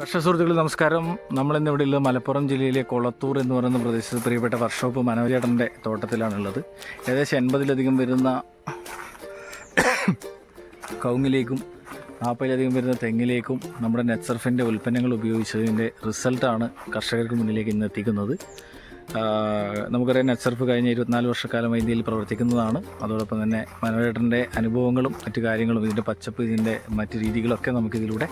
കർഷക സുഹൃത്തുക്കൾ നമസ്കാരം. നമ്മളിന്നിവിടെ ഉള്ളത് മലപ്പുറം ജില്ലയിലെ കൊളത്തൂർ എന്ന് പറയുന്ന പ്രദേശത്ത് പ്രിയപ്പെട്ട വർഷോപ്പ് മനോജേട്ടന്റെ തോട്ടത്തിലാണുള്ളത്. ഏകദേശം എൺപതിലധികം വരുന്ന കവുങ്ങിലേക്കും നാൽപ്പതിലധികം വരുന്ന തെങ്ങിലേക്കും നമ്മുടെ നെറ്റ്സർഫിന്റെ ഉൽപ്പന്നങ്ങൾ ഉപയോഗിച്ചതിന്റെ റിസൾട്ടാണ് കർഷകർക്ക് മുന്നിലേക്ക് ഇന്ന് എത്തിക്കുന്നത്. നമുക്കറിയാം നെറ്റ്സർഫ് കഴിഞ്ഞ ഇരുപത്തിനാല് വർഷക്കാലം ഇന്ത്യയിൽ പ്രവർത്തിക്കുന്നതാണ്. അതോടൊപ്പം തന്നെ മനോരേട്ടന്റെ അനുഭവങ്ങളും മറ്റു കാര്യങ്ങളും ഇതിന്റെ പച്ചപ്പ് ഇതിന്റെ മറ്റു രീതികളൊക്കെ നമുക്കിതിലൂടെ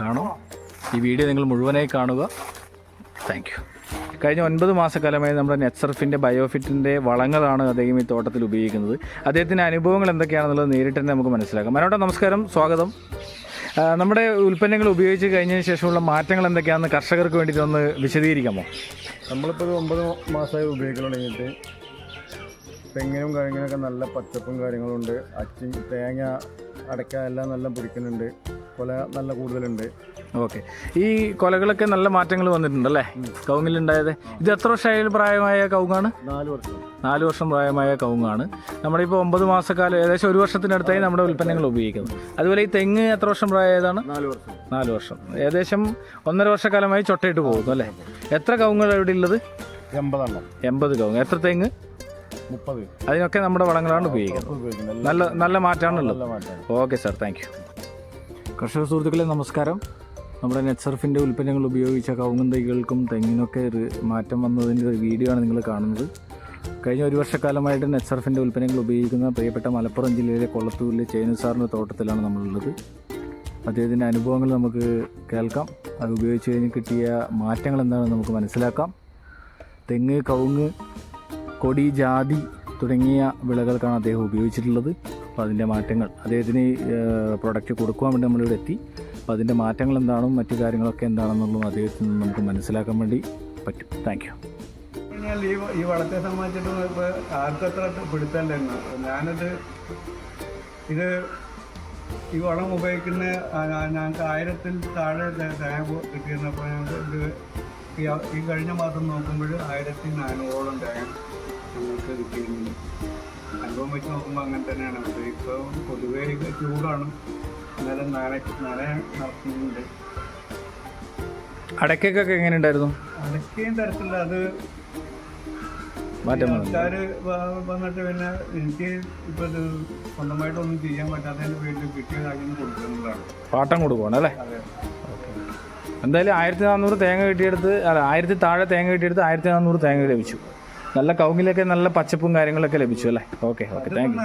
കാണാം. ഈ വീഡിയോ നിങ്ങൾ മുഴുവനായി കാണുക. താങ്ക് യു കഴിഞ്ഞ ഒൻപത് മാസക്കാലമായി നമ്മുടെ നെറ്റ്സർഫിന്റെ ബയോഫിറ്റിന്റെ വളങ്ങളാണ് അദ്ദേഹം ഈ തോട്ടത്തിൽ ഉപയോഗിക്കുന്നത്. അദ്ദേഹത്തിന്റെ അനുഭവങ്ങൾ എന്തൊക്കെയാണെന്നുള്ളത് നേരിട്ട് തന്നെ നമുക്ക് മനസ്സിലാക്കാം. മനോട്ട നമസ്കാരം. സ്വാഗതം. നമ്മുടെ ഉൽപ്പന്നങ്ങൾ ഉപയോഗിച്ച് കഴിഞ്ഞതിന് ശേഷമുള്ള മാറ്റങ്ങൾ എന്തൊക്കെയാണെന്ന് കർഷകർക്ക് വേണ്ടിയിട്ട് ഒന്ന് വിശദീകരിക്കാമോ? നമ്മളിപ്പോൾ ഒരു ഒമ്പത് മാസമായി ഉപയോഗിക്കാൻ തുടങ്ങിയിട്ട് തെങ്ങിനും കഴിഞ്ഞൊക്കെ നല്ല പച്ചപ്പും കാര്യങ്ങളുണ്ട് അച്ചി തേങ്ങ അടയ്ക്ക എല്ലാം നല്ല പിടിക്കുന്നുണ്ട് കൊല നല്ല കൂടുതലുണ്ട്. ഓക്കെ. ഈ കൊലകളൊക്കെ നല്ല മാറ്റങ്ങൾ വന്നിട്ടുണ്ടല്ലേ? കവുങ്ങിലുണ്ടായത് ഇത് എത്ര വർഷമായ പ്രായമായ കൗങ്ങാണ്? നാല് വർഷം. നാല് വർഷം പ്രായമായ കവുങ്ങാണ് നമ്മളിപ്പോൾ ഒമ്പത് മാസക്കാലം ഏകദേശം ഒരു വർഷത്തിനടുത്തായി നമ്മുടെ ഉൽപ്പന്നങ്ങൾ ഉപയോഗിക്കുന്നത് അതുപോലെ ഈ തെങ്ങ് എത്ര വർഷം പ്രായമായതാണ്? നാല് വർഷം. നാല് വർഷം. ഏകദേശം ഒന്നര വർഷക്കാലമായി ചൊട്ടയിട്ട് പോകുന്നു അല്ലേ? എത്ര കൗങ്ങൾ ഇവിടെ ഉള്ളത്? എൺപതെണ്ണം. എൺപത് കവുങ്ങ് എത്ര തെങ്ങ്? മുപ്പത്. അതിനൊക്കെ നമ്മുടെ വളങ്ങളാണ് ഉപയോഗിക്കുന്നത്. നല്ല നല്ല മാറ്റമാണുള്ളത് ഓക്കെ സാർ താങ്ക് യു. കർഷക സുഹൃത്തുക്കളെ നമസ്കാരം. നമ്മുടെ നെറ്റ്സർഫിന്റെ ഉൽപ്പന്നങ്ങൾ ഉപയോഗിച്ച കവുങ്ങും തൈകൾക്കും തെങ്ങിനൊക്കെ ഒരു മാറ്റം വന്നതിന്റെ ഒരു വീഡിയോ ആണ് നിങ്ങൾ കാണുന്നത്. കഴിഞ്ഞ ഒരു വർഷക്കാലമായിട്ട് നെറ്റ്സർഫിന്റെ ഉൽപ്പന്നങ്ങൾ ഉപയോഗിക്കുന്ന പ്രിയപ്പെട്ട മലപ്പുറം ജില്ലയിലെ കൊളത്തൂരിലെ ചേനുസാറിന്റെ തോട്ടത്തിലാണ് നമ്മളുള്ളത്. അദ്ദേഹത്തിന്റെ അനുഭവങ്ങൾ നമുക്ക് കേൾക്കാം. അത് ഉപയോഗിച്ച് കഴിഞ്ഞ് കിട്ടിയ മാറ്റങ്ങൾ എന്താണെന്ന് നമുക്ക് മനസ്സിലാക്കാം. തെങ്ങ് കവുങ്ങ് കൊടി ജാതി തുടങ്ങിയ വിളകൾക്കാണ് അദ്ദേഹം ഉപയോഗിച്ചിട്ടുള്ളത്. അപ്പോൾ അതിന്റെ മാറ്റങ്ങൾ അദ്ദേഹത്തിന് പ്രൊഡക്റ്റ് കൊടുക്കുവാൻ വേണ്ടി നമ്മളിവിടെ എത്തി. അപ്പോൾ അതിന്റെ മാറ്റങ്ങൾ എന്താണും മറ്റു കാര്യങ്ങളൊക്കെ എന്താണെന്നുള്ളതും അദ്ദേഹത്തിൽ നിന്ന് നമുക്ക് മനസ്സിലാക്കാൻ വേണ്ടി പറ്റും. താങ്ക് യു ഈ ഈ വളത്തെ സംബന്ധിച്ചിട്ട് ഇപ്പോൾ ആർക്കും അത്ര ഞാനത് ഇത് ഈ വളം ഉപയോഗിക്കുന്ന ഞങ്ങൾക്ക് ആയിരത്തിൽ താഴെ തേങ്ങ കിട്ടിയിരുന്നപ്പോൾ ഞങ്ങൾക്ക് ഈ കഴിഞ്ഞ മാസം നോക്കുമ്പോൾ ആയിരത്തി നാനൂറോളം തേങ്ങ ഞങ്ങൾക്ക് കിട്ടിയിരുന്നു അനുഭവം വെച്ച് നോക്കുമ്പോൾ അങ്ങനെ തന്നെയാണ്. പക്ഷേ ഇപ്പോൾ പൊതുവേ ചൂടാണ്. എന്നാലും നാളെ നാളെ നടത്തുന്നുണ്ട് അടയ്ക്കൊക്കെ എങ്ങനെ ഉണ്ടായിരുന്നു അതൊക്കെയും തരത്തില്ല. അത് മാറ്റം വ- വന്നിട്ട് പിന്നെ എനിക്ക് ഇപ്പൊ ഇത് സ്വന്തമായിട്ടൊന്നും ചെയ്യാൻ പറ്റാത്തതിന്റെ പേരിൽ കിട്ടിയ കാര്യം കൊടുക്കുന്നതാണ്. പാട്ടം കൊടുക്കുവാണ് അല്ലേ? എന്തായാലും ആയിരത്തി നാനൂറ് തേങ്ങ കിട്ടിയെടുത്ത് അല്ല ആയിരത്തി താഴെ തേങ്ങ കിട്ടിയെടുത്ത് ആയിരത്തി നാനൂറ് തേങ്ങ ലഭിച്ചു. നല്ല കൗങ്ങിലൊക്കെ നല്ല പച്ചപ്പും കാര്യങ്ങളൊക്കെ ലഭിച്ചു അല്ലേ? Okay okay thank you